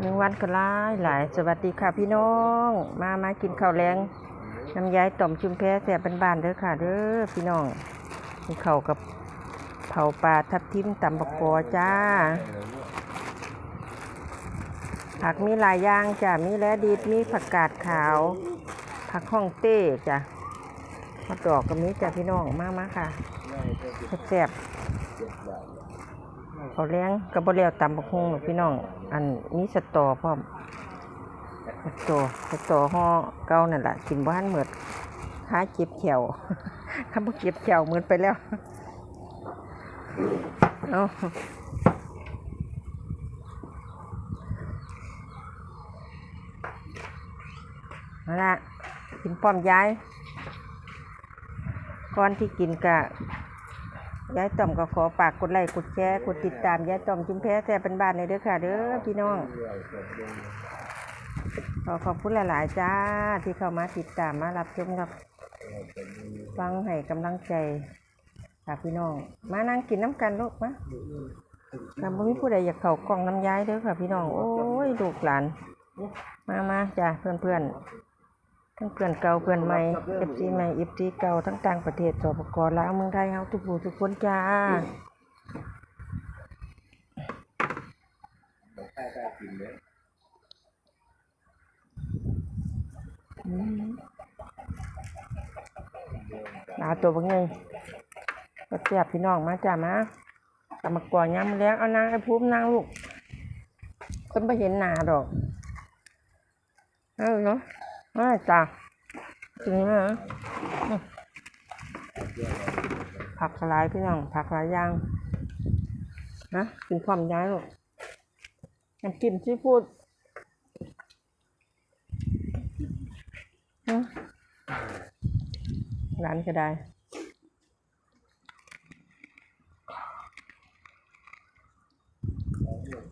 หนึ่งวันก็หลายหลาย สวัสดีค่ะพี่น้อง มามากินข้าวแรงน้ำย้ายต่อมชุมแพแซ่บบานๆเด้อค่ะเด้อพี่น้องกินข้าวกับเผาปลาทับทิมตำบักกอจ้า ผักมีหลายอย่างจ้ะมีแลดีดมีผักกาดขาว ผักฮ่องเต้จ้ะมะดอกก็มีจ้ะพี่น้องมากมาค่ะแซ่บเขาวแรงกับบะเลียวตำบักฮงหรอพี่น้อง อันมีสตอพร้อมสตอสตอห่อเก่านั่นแหละกินบ้านเหมือดค้าเจ็บเขียวข้าบ่เจ็บเขียวเหมือนไปแล้วเอาเอาละกินป้อมย้าย ก่อนที่กินกะ ยายต่อมก็ขอฝากกดไลค์กดแชร์กดติดตามยายต่อมจุมแพ้แต่เป็นบ้านในเด้อค่ะ เด้อพี่น้องขอขอบคุณหลาย ๆ จ้าที่เข้ามาติดตามมารับชมกับฟังให้กำลังใจค่ะพี่น้อง มานั่งกินน้ำกันลูกมาค่ะบ่มีผู้ใดอยากเข้ากล่องน้ำย้ายเด้อค่ะพี่น้อง โอ้ยลูกหลาน มามาจ้าเพื่อนเพื่อน ทั้งเพื่อนเก่าเพื่อนใหม่เอฟซีใหม่เอฟซีเก่าทั้งต่างประเทศสปกลาวเมืองไทยเฮาทุกผู้ทุกคนจ้าหลาตัวบังไงก็เสียบพี่น้องมาจ้ามาตำมากรย้ำแล้วเอานางไอ้ภูมินางลูกคนไปเห็นหนาดอก เออเนาะ มาจ้าถึงแล้วอืมผักสลายพี่น้องผักหลายอย่างนะกินความย้ายลูกน้ำจิ้มซีฟู้ดร้านก็ได้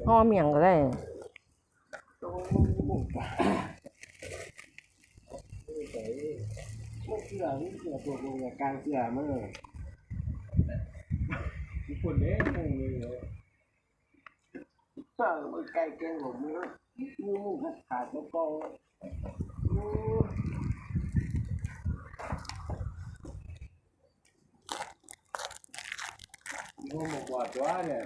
ห่อเมียงก็ได้ ไม่เสือนี่เสือตัวลงกลางเสือมั้งทุกคนเด้งงเลยเหรอเออมันไกลเกินผมเลยมือมือขาดแล้วก็มึงบอกว่าตัวเนี่ย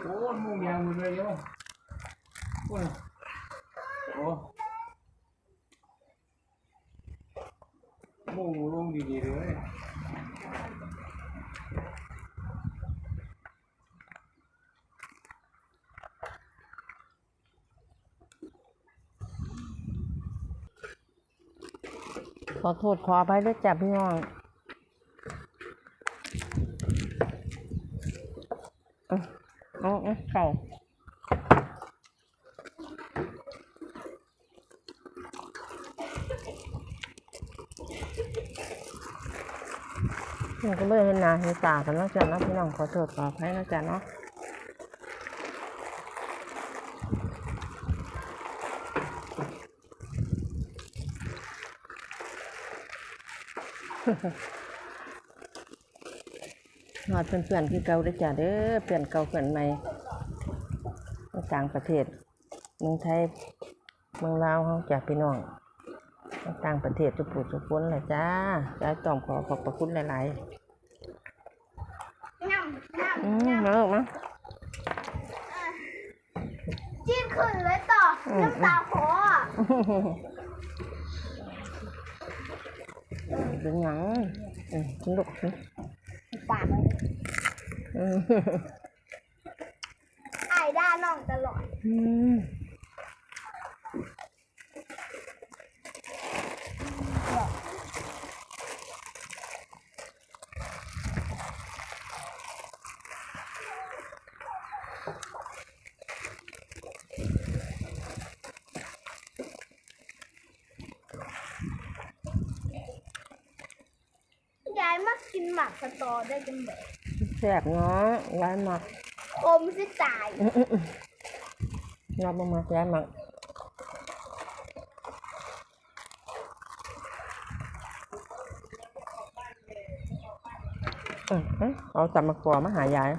โอ้มึงยังมึงเลยเนาะโอ้ โมุ่งลงดีๆเลยขอโทษขออภัยด้วยจ้ะพี่น้องเอาเอาเอา เข่าเราก็เลยเห็นหน้าเห็นตากันแล้วจ้ะนาะพี่น้องขอโทษขออภัยนะจ๊ะเนาะหอดเพื่อนๆคือเก่าเด้จ้ะเด้อเพื่อนเก่าเพื่อนใหม่ต่างประเทศเมืองไทยเมืองลาวเขาจากพี่น้อง ต่างประเทศทุกผู้ทุกคนเลยจ้าจ้าต้องขอขอบพระคุณหลายน้ำน้ๆอืมมาลูกมาำจิ้มขึ้นเลยต่ออน้ำตาคอเป็นหยังอืมกินลูกกินปากเลยอืมไอ้ด้าน้องตลอดอืม กินหมักสตอได้จังแบบแซ่บเนาะย้ายหมักคมสิตายอื้ออื้ออื้อเราบ่มักย้ายหมักอืมอืมเอาตำมะกอมาหายาย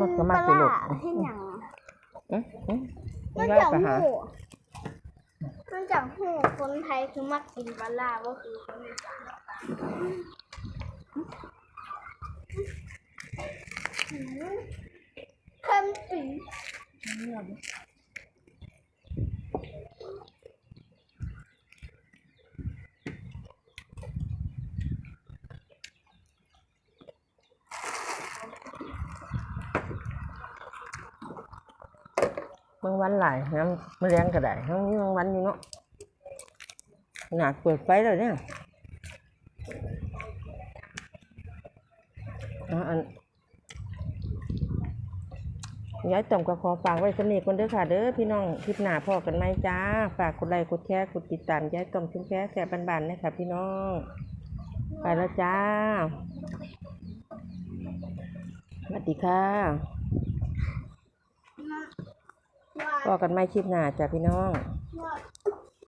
มันก็ปมาลากไปลูกให้หยังอื้ออื้อมันย้อยจากไปหาหูมั นจากหูคนไทยคือมักกินปลาร้าก็คือคนอีสานอืมเค็ มปีบางวันหลายน้ำมันแรงก็ได้ทั้งนี้บางวันอยู่เนาะหนักเปิดไฟเลยเนี่ยอาอันย้ายต่อมก็ขอฝากไว้สนิทคนเด้อค่ะเด้อพี่น้องคลิปหน้าพ่อกันไหมจ้า ฝากกดไลค์กดแชร์กดติดตามย้ายต่อมชุ่มแชร์แสบบันๆนะคะพี่น้อง ไปแล้วจ้าสวัสดีค่ะ ว่า พอกันไหมคลิปหน้าจ้ะพี่น้อง